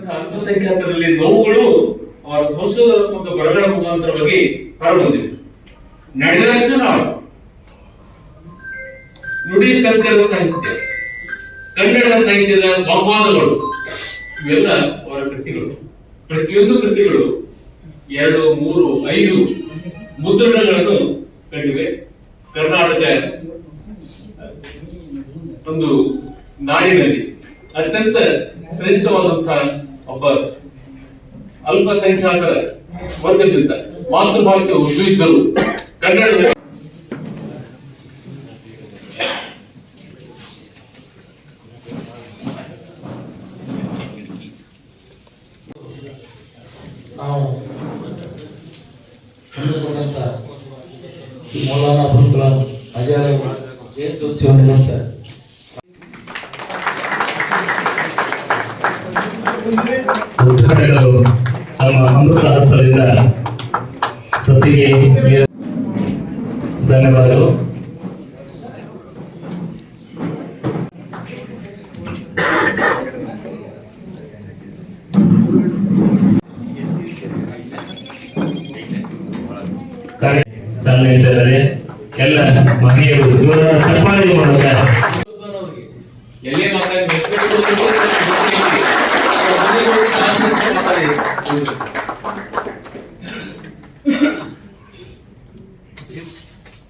ಇರ್ತಕ್ಕಂತಹ ಅಲ್ಪಸಂಖ್ಯಾತರಲ್ಲಿ ನೋವುಗಳು ಅವರ ಸಂಶೋಧನಾತ್ಮಕ ಬರಗಳ ಮುಖಾಂತರವಾಗಿ ಹೊರಬಂದಿವೆ. ನಡೆದಷ್ಟು ನಾವು ನುಡಿ ಸಂಕರ ಸಾಹಿತ್ಯ, ಕನ್ನಡ ಸಾಹಿತ್ಯದ ವಾಗ್ವಾದಗಳು ಇವೆಲ್ಲ ಅವರ ಕೃತಿಗಳು. ಪ್ರತಿಯೊಂದು ಕೃತಿಗಳು ಎರಡು, ಮೂರು, ಐದು ಮುದ್ರಣಗಳನ್ನು ಕಂಡಿವೆ. ಕರ್ನಾಟಕ ಒಂದು ನಾಡಿನಲ್ಲಿ ಅತ್ಯಂತ ಶ್ರೇಷ್ಠವಾದಂತಹ ಒಬ್ಬ ಅಲ್ಪಸಂಖ್ಯಾತರ ವರ್ಗದಿಂದ ಮಾತೃಭಾಷೆ ಉರ್ದು ಇದ್ದರು ಕನ್ನಡ ನಾವು ಹಮ್ಮಿಕೊಂಡಂತ ಈ ಮೌಲಾನಾ ಅಬುಲ್ ಕಲಾಂ ಆಜಾದ್ ಜಯಂತ್ಯೋತ್ಸವ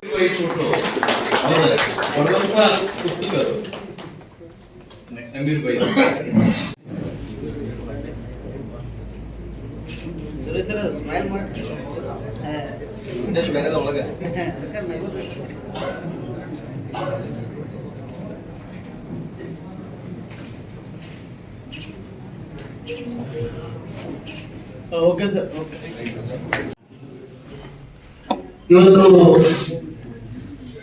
ಬೈ ಸರಿ ಸ್ಮೈಲ್ ಮಾಡಿ ಓಕೆ ಸರ್ ಇವತ್ತು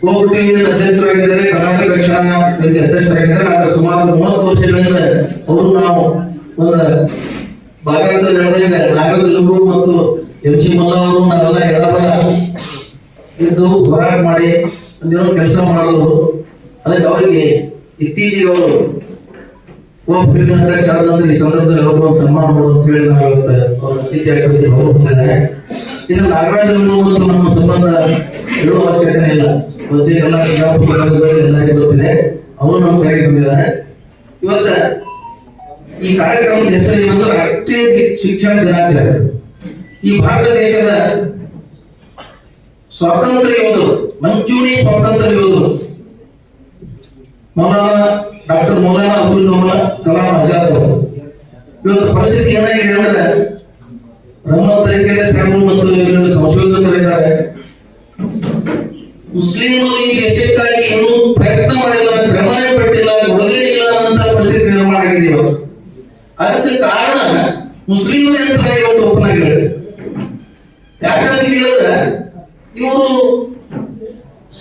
ಕೋರ್ಟ್ ಅಧ್ಯಕ್ಷರಾಗಿದ್ದಾರೆ ಕರ್ನಾಟಕ ರಕ್ಷಣಾ ಅಧ್ಯಕ್ಷರಾಗಿದ್ದಾರೆ ಸುಮಾರು ಮೂವತ್ತು ವರ್ಷಗಳಿಂದ ಅವರು ನಾವು ಒಂದು ಬಾಗಾಸ ನಡೆದಾಗ ನಾಗರದ ಮತ್ತು ಎಂ ಸಿ ಮಲ್ಲ ಅವರು ನಾವೆಲ್ಲ ಎಡಬಲ ಇದ್ದು ಹೋರಾಟ ಮಾಡಿ ಒಂದೇನೋ ಕೆಲಸ ಮಾಡೋದು. ಅದಕ್ಕೆ ಅವರಿಗೆ ಇತ್ತೀಚೆಗೆ ಅವರು ಕೋಪ್ ಅಧ್ಯಕ್ಷರಾದಂದ್ರೆ ಈ ಸಂದರ್ಭದಲ್ಲಿ ಅವ್ರಿಗೆ ಒಂದು ಸನ್ಮಾನ ಮಾಡೋದು ಅಂತ ಹೇಳಿ ನಾವು ಇವತ್ತು ಅವ್ರ ಅತಿಥಿ ಆಗಿರೋದಕ್ಕೆ ಅವರು ಇನ್ನು ನಾಗರಾಜ್ ಮತ್ತು ನಮ್ಮ ಸಂಬಂಧ ಹೇಳುವ ಅವಶ್ಯಕತೆ ಇಲ್ಲ. ಇವತ್ತು ಎಲ್ಲ ಎಲ್ಲರಿಗೂ ಗೊತ್ತಿದೆ. ಅವರು ನಮ್ಮ ಕರೆಗೆ ಬಂದಿದ್ದಾರೆ. ಇವತ್ತ ಈ ಕಾರ್ಯಕ್ರಮದ ಹೆಸರು ಏನಂದ್ರೆ ರಾಷ್ಟ್ರೀಯ ಶಿಕ್ಷಣ ದಿನಾಚರಣೆ. ಈ ಭಾರತ ದೇಶದ ಸ್ವಾತಂತ್ರ್ಯ ಯೋಧರು ಮಂಚೂಣಿ ಸ್ವಾತಂತ್ರ್ಯ ಯೋಧರು. ಮೌಲಾನಾ ಡಾಕ್ಟರ್ ಮೌಲಾನಾ ಅಬುಲ್ ಕಲಾಂ ಆಜಾದ್ ಅವರು. ಇವತ್ತು ಪರಿಸ್ಥಿತಿ ಏನಾಗಿದೆ ಅಂದ್ರೆ ಬ್ರಹ್ಮತರಿಕೆಯ ಅದಕ್ಕೆ ಕಾರಣ ಮುಸ್ಲಿಮರೇ ಅಂತ ಇವತ್ತು ಓಪನ್ ಆಗಿ ಹೇಳಿದೆ ಯಾಕಂತ ಹೇಳಿದ್ರೆ ಇವರು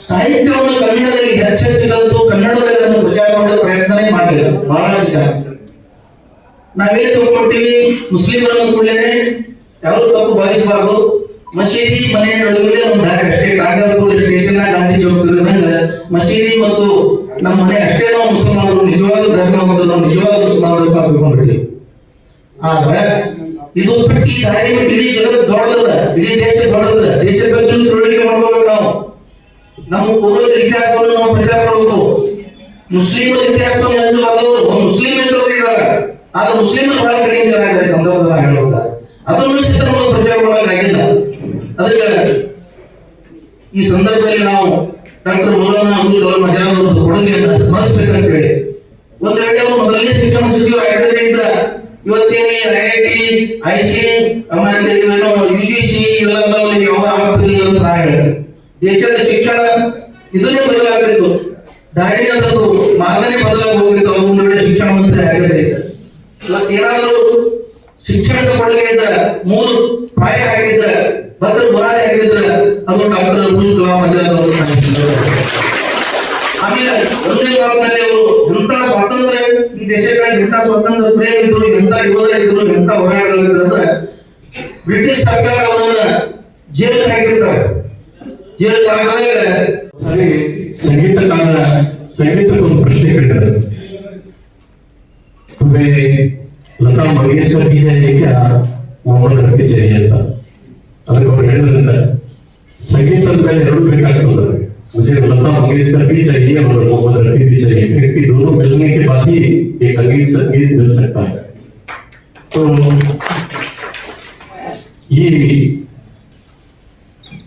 ಸಾಹಿತ್ಯವನ್ನು ಕನ್ನಡದಲ್ಲಿ ಹೆಚ್ಚೆಚ್ಚಿರೋದು ಕನ್ನಡದಲ್ಲಿ ಅದನ್ನು ಪ್ರಚಾರ ಮಾಡೋ ಪ್ರಯತ್ನನೇ ಮಾಡಿಲ್ಲ. ಬಹಳ ವಿಚಾರ ನಾವೇನ್ ತಗೊಂಡ್ಬಿಟ್ಟಿವಿ ಮುಸ್ಲಿಮರನ್ನು ಕೂಡಲೇ ಯಾರು ತಪ್ಪು ಭಾವಿಸಬಾರ್ದು. ಮಸೀದಿ ಮನೆ ನಡುವೆ ಒಂದು ಅಷ್ಟೇ ಕಾಗದಪುರ ಸ್ಟೇಷನ್ ಗಾಂಧಿ ಚೌಕದಂಗ ಮಸೀದಿ ಮತ್ತು ನಮ್ಮ ಮನೆ ಅಷ್ಟೇ ನಾವು ಮುಸಲ್ಮಾನರು ನಿಜವಾದ ಧರ್ಮ ಮತ್ತು ನಾವು ನಿಜವಾದ ಮುಸಲ್ಮಾನರು ಅಂತ ತಿಳ್ಕೊಂಡ್ಬಿಟ್ಟಿವಿ ಆದ್ರೆ ಇದು ಬಿಟ್ಟು ಈ ದಾರಿ ಇಡೀ ಜಗತ್ ದೊಡ್ಡದಲ್ಲ ಇಡೀ ದೇಶ ದೊಡ್ಡದಲ್ಲ. ದೇಶ ಬಗ್ಗೆ ತಿಳುವಳಿಕೆ ಮಾಡ್ಕೋಬೇಕು ನಾವು. ನಮ್ಮ ಪೂರ್ವಜರ ಇತಿಹಾಸವನ್ನು ನಾವು ಪ್ರಚಾರ ಮಾಡಬೇಕು. ಮುಸ್ಲಿಮರ ಇತಿಹಾಸವನ್ನು ಹಂಚಬಾರದವರು ಮುಸ್ಲಿಂ ಎಂದು ಇದ್ದಾರೆ ಆದ್ರೆ ಮುಸ್ಲಿಮರು ಬಹಳ ಕಡಿಮೆ ಜನ ಇದ್ದಾರೆ ಸಂದರ್ಭದಲ್ಲಿ ಹೇಳುವಾಗ. ಅದನ್ನು ಸಹಿತ ನಮಗೆ ಪ್ರಚಾರ ಮಾಡಲಾಗಿಲ್ಲ ಅದಕ್ಕೆ ಈ ಸಂದರ್ಭದಲ್ಲಿ ನಾವು ಡಾಕ್ಟರ್ ಮೌಲಾನಾ ಅಬ್ದುಲ್ ಕಲಾಂ ಅಜಾದ್ ಅವರ ಕೊಡುಗೆಯನ್ನು ಸ್ಮರಿಸಬೇಕಂತ ಹೇಳಿ ಒಂದು ವೇಳೆ ಅವರು ಮೊದಲನೇ ಶಿಕ್ಷಣ ಸಚಿವರು ಆಗದೇ ಇದ್ರ ಇವತ್ತೇನು I I T, I C ಆಮೇಲೆ ಇವೇನೋ ಯು ಜಿ ಸಿ ಇವೆಲ್ಲ ಯಾವ ಆಗ್ತಿರ್ಲಿಲ್ಲ ಅಂತ ನಾ ದೇಶದ ಶಿಕ್ಷಣ ಇದನ್ನೇ ಬದಲಾಗ್ತಿತ್ತು. ದಾರಿ ಅದರದ್ದು ಮಾರ್ಗನೇ ಬದಲಾಗಿ ಹೋಗ್ತಿತ್ತು ಅವ್ರು ಶಿಕ್ಷಣ ಮಂತ್ರಿ ಆಗದೇ ಏನಾದರೂ ಶಿಕ್ಷಣದ ಕೊಡುಗೆ ಇದ್ದ ಮೂರು ಪಾಯ ಹಾಕಿದ್ರ ಭದ್ರ ಬುರಾದೆ ಹಾಕಿದ್ರ ಅದು ಡಾಕ್ಟರ್ ಅಬ್ದುಲ್ ಕಲಾಂ ಆಜಾದ್ ಅವರು ಆಮೇಲೆ ಒಂದೇ ಮಾತಿನಲ್ಲಿ ಅವರು ಎಂತ ಸ್ವಾತಂತ್ರ್ಯ ಈ ದೇಶಕ್ಕಾಗಿ ಎಂತ ಸ್ವಾತಂತ್ರ್ಯ ಪ್ರೇಮ ಇದ್ರು ಎಂತ ಯೋಧ ಇದ್ರು ಎಂತ ಹೋರಾಟಗಳಿದ್ರು ಅಂದ್ರೆ ಬ್ರಿಟಿಷ್ ಸರ್ಕಾರ ಅವರನ್ನ ಜೈಲಿಗೆ ಹಾಕಿರ್ತಾರೆ ಜೈಲಿಗೆ ಹಾಕಿದಾಗ ಸರಿ ಸಂಗೀತಕಾರ ಸಂಗೀತಕ್ಕೆ ಒಂದು ಪ್ರಶ್ನೆ ಕೇಳಿದ್ದಾರೆ तुम्हें लता मंगेशकर की चाहिए क्या मोहम्मद रफी चाहिए ಅಂತ ಅದಕ್ಕೆ ಅವ್ರು ಹೇಳಿದ್ರಿಂದ ಸಂಗೀತದ ಮೇಲೆ ಎರಡು ಬೇಕಾಗ್ತದೆ ನನಗೆ मुझे लता मंगेशकर भी चाहिए और मोहम्मद रफी भी चाहिए क्योंकि दोनों मिलने के बाद ही ये संगीत संगीत मिल सकता है तो ಈ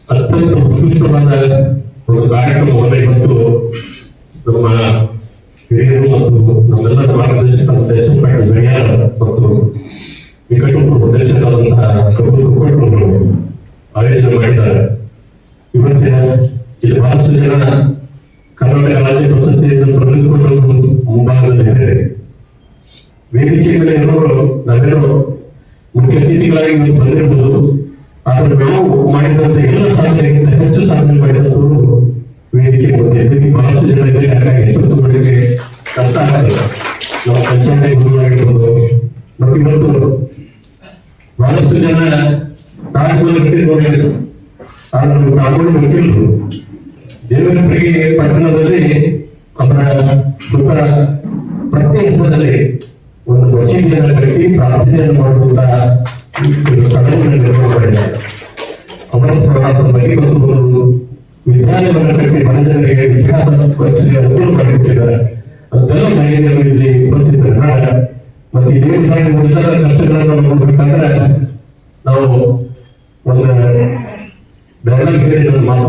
ಅತ್ಯಂತ ಉತ್ಕೃಷ್ಟವಾದ ಒಂದು ಕಾರ್ಯಕ್ರಮವನ್ನು ಇವತ್ತು ನಮ್ಮ ರಾಜ್ಯ ಪ್ರಶಸ್ತಿಯನ್ನು ಪಡೆದುಕೊಂಡವರು ಮುಂಭಾಗದಲ್ಲಿದ್ದಾರೆ ವೇದಿಕೆ ಮೇಲೆ ನಾವೇನೋ ಮುಖ್ಯ ಅತಿಥಿಗಳಾಗಿ ಬಂದಿರಬಹುದು ಆದ್ರೆ ನಾವು ಮಾಡಿದಂತ ಎಲ್ಲ ಸಾಧನೆಗಿಂತ ಹೆಚ್ಚು ಸಾಧನೆ ಮಾಡಿದವರು ವೇದಿಕೆ ಮುಂದೆ ಬಹಳಷ್ಟು ಜನ ಇದ್ದಾರೆ ಹಾಗಾಗಿ ಹೆಸರು ಕಷ್ಟ ಆಗಿದೆ ನಮ್ಮ ಪಂಚಾಯತ್ ಗುರುಗಳಾಗಿರ್ಬೋದು ಮತ್ತು ಇವತ್ತು ಬಹಳಷ್ಟು ಜನ ತಾಜ್ಮಹಲ್ ಕಟ್ಟಿ ನೋಡಿದ್ರು ಆದ್ರೆ ನಮ್ಮ ತಾಮೂರು ವಕೀಲರು ದೇವರಪುರಿಗೆ ಪಟ್ಟಣದಲ್ಲಿ ಅವರ ಪುತ್ರ ಪ್ರತಿ ಹೆಸರಲ್ಲಿ ಒಂದು ಮಸೀದಿಯನ್ನು ಕಟ್ಟಿ ಪ್ರಾರ್ಥನೆಯನ್ನು ಮಾಡುವಂತಹ ಸ್ಥಳವನ್ನು ನಿರ್ಮಾಣ ಮಾಡಿದ್ದಾರೆ ಅವರ ಬಗ್ಗೆ ಮತ್ತು ಒಂದು ವಿದ್ಯಾಲಯವನ್ನು ಕಟ್ಟಿ ಬಡ ಜನರಿಗೆ ವಿದ್ಯಾಭ್ಯಾಸ ಅನುಕೂಲ ಇಲ್ಲಿ ಉಪಸ್ಥಿತರಿದ್ದಾರೆ. ಮತ್ತೆ ಇದೇ ವಿಧಾನ ಎಲ್ಲರ ಕಷ್ಟಗಳನ್ನು ನೋಡ್ಬೇಕಾದ್ರೆ ನಾವು ಒಂದು ಡೈಲಾಗ್ ಹೇಳಿ ನನ್ನ ಮಾತು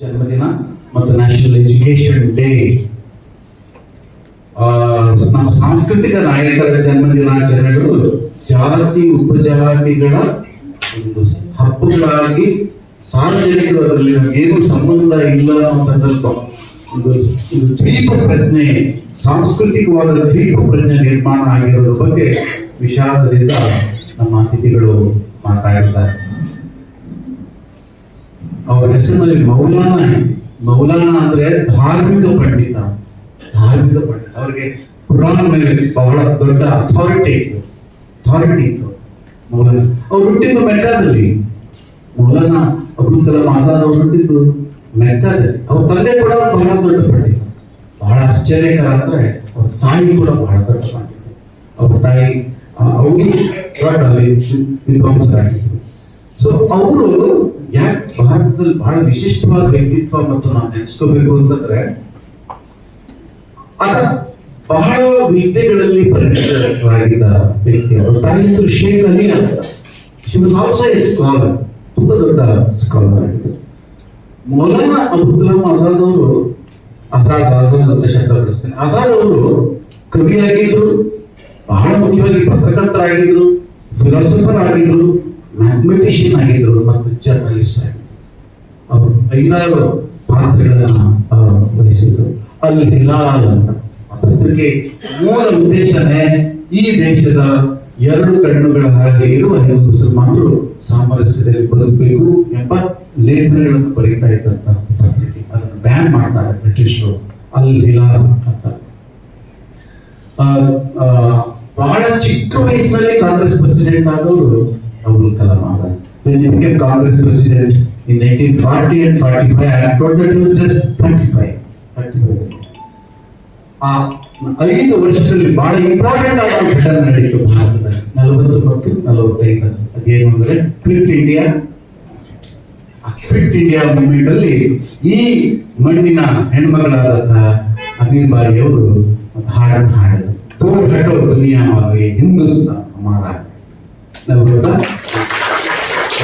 ಜನ್ಮದಿನ ಮತ್ತು ನ್ಯಾಷನಲ್ ಎಜುಕೇಶನ್ ಡೇ ನಮ್ಮ ಸಾಂಸ್ಕೃತಿಕ ನಾಯಕರ ಜನ್ಮದಿನಾಚರಣೆಗಳು ಜಾತಿ, ಉಪಜಾತಿಗಳ ಒಂದು ಹಬ್ಬಗಳಾಗಿ ಸಾರ್ವಜನಿಕರು ಅದರಲ್ಲಿ ನಮಗೇನು ಸಂಬಂಧ ಇಲ್ಲ ಅನ್ನುವಂಥದ್ದು ಒಂದು ಒಂದು ದ್ವೀಪ ಪ್ರಜ್ಞೆ, ಸಾಂಸ್ಕೃತಿಕವಾದ ದ್ವೀಪ ಪ್ರಜ್ಞೆ ನಿರ್ಮಾಣ ಆಗಿರೋದ್ರ ಬಗ್ಗೆ ವಿಷಾದದಿಂದ ನಮ್ಮ ಅತಿಥಿಗಳು ಮಾತಾಡಿದ್ದಾರೆ. ಅವರ ಹೆಸರಿನಲ್ಲಿ ಮೌಲಾನ ಮೌಲಾನ ಅಂದ್ರೆ ಧಾರ್ಮಿಕ ಪಂಡಿತ. ಧಾರ್ಮಿಕ ಪಂಡಿತ. ಅವರಿಗೆ ಕುರಾನ್ ಮೇಲೆ ಬಹಳ ದೊಡ್ಡ ಅಥಾರಿಟಿ ಇತ್ತು. ಅಥಾರಿಟಿ ಇತ್ತು ಮೌಲಾನ. ಅವ್ರು ಹುಟ್ಟಿದ್ದು ಮೆಕ್ಕಾದಲ್ಲಿ. ಮೌಲಾನ ಅಬ್ದುಲ್ ಕಲಾಂ ಆಜಾದ್ ಅವ್ರು ಹುಟ್ಟಿದ್ದು ಮೆಕ್ಕಾದಲ್ಲಿ. ಅವ್ರ ತಂದೆ ಕೂಡ ಬಹಳ ದೊಡ್ಡ ಪಂಡಿತ. ಬಹಳ ಆಶ್ಚರ್ಯಕರ ಅಂದ್ರೆ ಅವ್ರ ತಾಯಿ ಕೂಡ ಬಹಳ ದೊಡ್ಡ ಪಂಡಿತ. ಅವ್ರ ತಾಯಿ ಅವರು ದೊಡ್ಡ ವಿ- ವಿದ್ವಾಂಸರಾಗಿದ್ರು ಸೊ ಅವರು ಯಾಕೆ ಭಾರತದಲ್ಲಿ ಬಹಳ ವಿಶಿಷ್ಟವಾದ ವ್ಯಕ್ತಿತ್ವ ಮತ್ತು ನಾವು ನೆನೆಸ್ಕೋಬೇಕು ಅಂತಂದ್ರೆ ಆತ ಬಹಳ ವಿದ್ಯೆಗಳಲ್ಲಿ ಪರಿಣಿತರಾಗಿದ್ದ ವ್ಯಕ್ತಿ ಅವರು. ತಾಯಿ ಹೆಸರು ಶೇಖ್ ಅಲಿ ಅಂತ. She was also a scholar ತುಂಬಾ ದೊಡ್ಡ ಸ್ಕಾಲರ್ ಆಗಿದ್ದು ಮೌಲಾನಾ ಅಬುಲ್ ಕಲಾಂ ಆಜಾದ್ ಅವರು, ಆಜಾದ್ ಆಜಾದ್ ಅಂತ ಶಬ್ದ ಬಳಸ್ತೇನೆ. ಆಜಾದ್ ಅವರು ಕವಿಯಾಗಿದ್ರು ಬಹಳ ಮುಖ್ಯವಾಗಿ ಪತ್ರಕರ್ತರಾಗಿದ್ರು ಫಿಲಾಸಫರ್ ಆಗಿದ್ರು ಮ್ಯಾಥಮೆಟಿಷಿಯನ್ ಆಗಿದ್ರು, ಮತ್ತು ಜರ್ನಲಿಸ್ಟ್ ಆಗಿದ್ರು. ಅವರು ಐದಾರು ಪಾತ್ರಗಳನ್ನು ವಹಿಸಿದ್ರು. ಅಲ್ಲಿ ಹಿಲಾಲ್ ಅಂತ ಪತ್ರಿಕೆ ಮೂಲ ಉದ್ದೇಶನೇ ಈ ದೇಶದ ಎರಡು ಕಣ್ಣುಗಳ ಹಾಗೆ ಇರುವ ಹಿಂದೂ ಮುಸಲ್ಮಾನರು ಸಾಮರಸ್ಯದಲ್ಲಿ ಬದುಕಬೇಕು ಎಂಬ ಲೇಖನಗಳನ್ನು ಬರೀತಾ ಇದ್ದಂತ ಪತ್ರಿಕೆ. ಅದನ್ನು ಬ್ಯಾನ್ ಮಾಡ್ತಾರೆ ಬ್ರಿಟಿಷರು. ಅಲ್ಲಿ ಹಿಲಾಲ್ ಅಂತ. ಬಹಳ ಚಿಕ್ಕ ವಯಸ್ಸಿನಲ್ಲಿ ಕಾಂಗ್ರೆಸ್ ಪ್ರೆಸಿಡೆಂಟ್ ಆದವರು Abdul Kalam 1940 and 45, I am told that he was just 35. 35. ಆ ಐದು ವರ್ಷದಲ್ಲಿ ಬಹಳ ಇಂಪಾರ್ಟೆಂಟ್ ಆದ ಘಟನೆ ನಡೀತು ಭಾರತದಲ್ಲಿ. ನಲವತ್ತು ಮತ್ತು ನಲವತ್ತೈದು. ಅದೇನು ಅಂದ್ರೆ Quit India Quit India movement ಅಲ್ಲಿ ಈ ಮಣ್ಣಿನ ಹೆಣ್ಮಗಳಾದಂತಹ ಅನಿಲ್ ಬಾರಿಯವರು ಹಾಡನ್ನು ಹಾಡಿದರು. ಹಟೋ ದುನಿಯಾವಾಗಿ ಹಿಂದೂಸ್ತಾನ್ ಹಮಾರಾ ನಲ್ವತ್ತ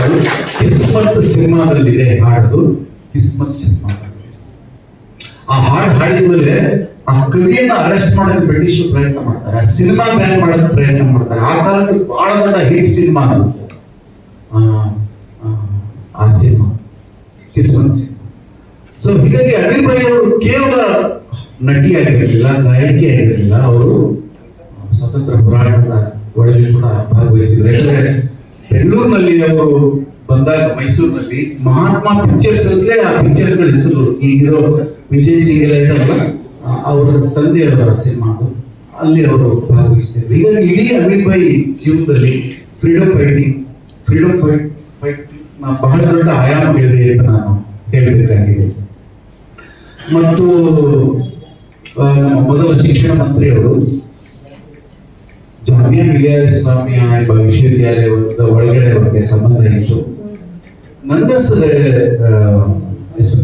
ಅದು ಕಿಸ್ಮತ್ ಸಿನಿಮಾದಲ್ಲಿದೆ ಹಾಡು ಕಿಸ್ಮತ್ ಸಿನಿಮಾದಲ್ಲಿ ಆ ಹಾಡು ಹಾಡಿದ ಮೇಲೆ ಆ ಕವಿಯನ್ನ ಅರೆಸ್ಟ್ ಮಾಡಕ್ಕೆ ಬ್ರಿಟಿಷ್ ಪ್ರಯತ್ನ ಮಾಡ್ತಾರೆ, ಆ ಸಿನಿಮಾ ಬ್ಯಾನ್ ಮಾಡಕ್ಕೆ ಪ್ರಯತ್ನ ಮಾಡ್ತಾರೆ. ಆ ಕಾಲಕ್ಕೆ ಬಹಳ ಹಿಟ್ ಸಿನಿಮಾ ಅದು. ಆ ಸಿನಿಮಾ, ಕಿಸ್ಮತ್ ಸಿನಿಮಾ. ಸೊ ಹೀಗಾಗಿ ಅನಿಲ್ ಭಾಯಿ ಅವರು ಕೇವಲ ನಟಿಯಾಗಿರಲಿಲ್ಲ ಗಾಯಕಿ ಆಗಿರಲಿಲ್ಲ ಅವರು ಸ್ವತಂತ್ರ ಹೋರಾಟದ ಒಳಗೆ ಕೂಡ ಭಾಗವಹಿಸಿದ್ರು. ಯಾಕಂದ್ರೆ ಬೆಂಗಳೂರಿನಲ್ಲಿ ಅವರು ಬಂದಾಗ ಮೈಸೂರಿನಲ್ಲಿ ಮಹಾತ್ಮ ಪಿಕ್ಚರ್ಸ್ ಅಂತಲೇ ಆ ಪಿಕ್ಚರ್ಗಳ ಹೆಸರು ಈಗಿರೋ ವಿಜಯ್ ಸಿಂಗ್ ಆ, ಅವರ ತಂದೆಯವರ ಸಿನಿಮಾ ಅದು. ಅಲ್ಲಿ ಅವರು ಭಾಗವಹಿಸ್ತಿದ್ರು ಈಗ ಇಡೀ ಅಮಿತ್ ಭಾಯಿ ಜೀವನದಲ್ಲಿ freedom fighting freedom fight fight ಬಹಳ ದೊಡ್ಡ ಆಯಾಮಗಳಿವೆ ಅಂತ ನಾನು ಹೇಳಬೇಕಾಗಿದೆ. ಮತ್ತು ಮೊದಲ ಶಿಕ್ಷಣ ಮಂತ್ರಿಯವರು ಜಾಮಿಯಾ ವಿಜಯ ಸ್ವಾಮಿ ಎಂಬ ವಿಶ್ವವಿದ್ಯಾಲಯದ ಒಳಗಡೆ ಬಗ್ಗೆ ಸಂಬಂಧ ಇತ್ತು. ನಂದಸದ ಎಸ್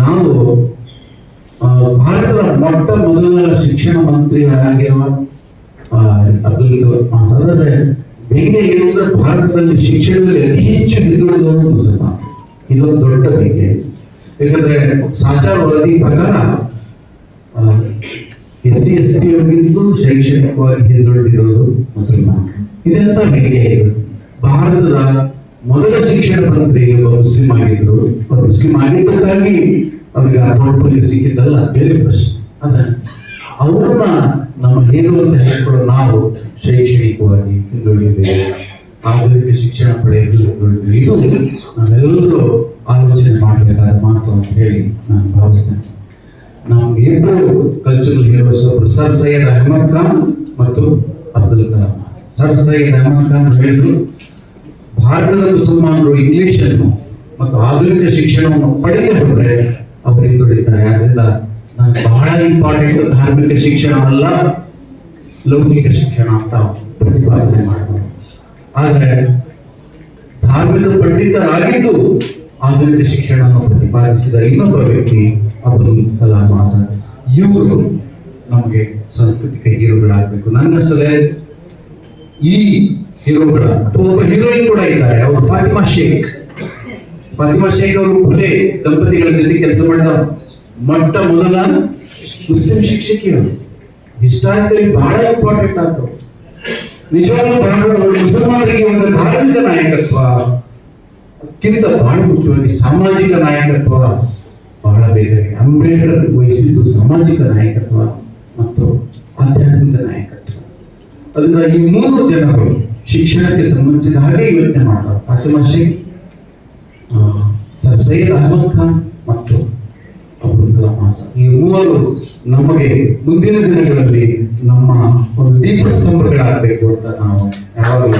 ನಾವು ಭಾರತದ ಮೊಟ್ಟ ಮೊದಲ ಶಿಕ್ಷಣ ಮಂತ್ರಿ ಆಗಿರುವ ಮಾತಾಡಿದ್ರೆ ಬೇಗ ಏನು ಅಂದ್ರೆ ಭಾರತದಲ್ಲಿ ಶಿಕ್ಷಣದಲ್ಲಿ ಅತಿ ಹೆಚ್ಚು ಹಿಂದುಳಿದವರು ಪುಸ್ತಕ. ಇದೊಂದು ದೊಡ್ಡ ಬೆಂಗೆ ಯಾಕಂದ್ರೆ ಸಾಚಾರ ವರದಿ ಪ್ರಕಾರ ಎಸ್ ಸಿ ಎಸ್ ಟಿ ಅವರಿಗಿಂತಲೂ ಶೈಕ್ಷಣಿಕವಾಗಿ ಹಿಂದುಳಿದಿರೋದು ಮುಸಲ್ಮಾನರು ಇದೆಂತ ಬೇಕೆ ಭಾರತದ ಮೊದಲ ಶಿಕ್ಷಣ ಮಂತ್ರಿ ಒಬ್ಬ ಮುಸ್ಲಿಂ ಆಗಿದ್ರು ಅವ್ರು ಮುಸ್ಲಿಂ ಆಗಿದ್ದಕ್ಕಾಗಿ ಅವ್ರಿಗೆ ಆ ಪೋರ್ಟ್ಫೋಲಿಯೋ ಸಿಕ್ಕಿದ್ದಲ್ಲ, ಬೇರೆ ಪ್ರಶ್ನೆ. ಅದ ಅವ್ರನ್ನ ನಮ್ಮ ಹೇರು ಅಂತ ನಾವು ಶೈಕ್ಷಣಿಕವಾಗಿ ಹಿಂದುಳಿದಿದ್ದೇವೆ. ಆಧುನಿಕ ಶಿಕ್ಷಣ ಪಡೆಯಲು ಹಿಂದುಳಿದಿದ್ದೇವೆ. ಇದು ನಾವೆಲ್ಲರೂ ಆಲೋಚನೆ ಮಾಡಬೇಕಾದ ಮಾತು ಅಂತ ಹೇಳಿ ನಾನು ಭಾವಿಸ್ತೇನೆ. ನಮ್ಗೆ ಇಬ್ಬರು ಕಲ್ಚರಲ್ ಹೀರೋಸ್ ಒಬ್ರು ಸರ್ ಸೈಯದ್ ಅಹಮದ್ ಖಾನ್ ಮತ್ತು ಅಬ್ದುಲ್ ಕಲಾಂ. ಸರ್ ಸೈಯದ್ ಅಹಮದ್ ಖಾನ್ ಹೇಳಿದ್ರು ಭಾರತದ ಮುಸಲ್ಮಾನರು ಇಂಗ್ಲಿಷ್ ಅನ್ನು ಮತ್ತು ಆಧುನಿಕ ಶಿಕ್ಷಣವನ್ನು ಪಡೆಯಲು ಹೋದ್ರೆ ಅವರು ಹಿಂದುಳಿತಾರೆ ಆದ್ರಿಂದ ನಾನು ಬಹಳ ಇಂಪಾರ್ಟೆಂಟ್ ಧಾರ್ಮಿಕ ಶಿಕ್ಷಣ ಅಲ್ಲ ಲೌಕಿಕ ಶಿಕ್ಷಣ ಅಂತ ಪ್ರತಿಪಾದನೆ ಮಾಡಿದ್ರು. ಆದರೆ ಧಾರ್ಮಿಕ ಪಂಡಿತರಾಗಿದ್ದು ಆಧುನಿಕ ಶಿಕ್ಷಣವನ್ನು ಪ್ರತಿಪಾದಿಸಿದ ಇನ್ನೊಬ್ಬ ವ್ಯಕ್ತಿ ಅಬ್ದುಲ್ ಕಲಾಂ ಆಜಾದ್ ಇವರು ನಮಗೆ ಸಾಂಸ್ಕೃತಿಕ ಹೀರೋಗಳಾಗಬೇಕು. ನನ್ನ ಸಲಹೆ ಈ ಹೀರೋಗಳ ಒಬ್ಬ ಹೀರೋಯಿನ್ ಕೂಡ ಇದ್ದಾರೆ. ಅವರು ಫಾತಿಮಾ ಶೇಖ್. ಫಾತಿಮಾ ಶೇಖ್ ಅವರು ಫುಲೆ ದಂಪತಿಗಳ ಜೊತೆ ಕೆಲಸ ಮಾಡಿದ ಮೊಟ್ಟ ಮೊದಲ ಮುಸ್ಲಿಂ ಶಿಕ್ಷಕಿಯರು. ಹಿಸ್ಟಾರಿಕಲಿ ಬಹಳ ಇಂಪಾರ್ಟೆಂಟ್ ಆಯ್ತು ನಿಜವಾಗ್ಲೂ ಭಾರತದ ಮುಸಲ್ಮಾನರಿಗೆ ಒಂದು ಧಾರ್ಮಿಕ ನಾಯಕತ್ವ, ಅತ್ಯಂತ ಬಹಳ ಮುಖ್ಯವಾಗಿ ಸಾಮಾಜಿಕ ನಾಯಕತ್ವ ಬಹಳ ಬೇಕಾಗಿದೆ ಅಂಬೇಡ್ಕರ್ ವಹಿಸಿದ್ದು ಸಾಮಾಜಿಕ ನಾಯಕತ್ವ ಮತ್ತು ಆಧ್ಯಾತ್ಮಿಕ ನಾಯಕತ್ವ. ಅದರಿಂದ ಈ ಮೂರು ಜನರು ಶಿಕ್ಷಣಕ್ಕೆ ಸಂಬಂಧಿಸಿದ ಹಾಗೆ ಯೋಚನೆ ಮಾಡ್ತಾರೆ. ಫಾತಿಮಾ ಶೇಖ್ ಸರ್ ಸೈಯದ್ ಅಹಮದ್ ಖಾನ್ ಮತ್ತು ಅಬ್ದುಲ್ ಕಲಾಂ ಈ ಮೂವರು ನಮಗೆ ಮುಂದಿನ ದಿನಗಳಲ್ಲಿ ನಮ್ಮ ಒಂದು ದೀಪ ಸ್ತಂಭಗಳಾಗಬೇಕು ಅಂತ ನಾವು ಯಾವಾಗಲೂ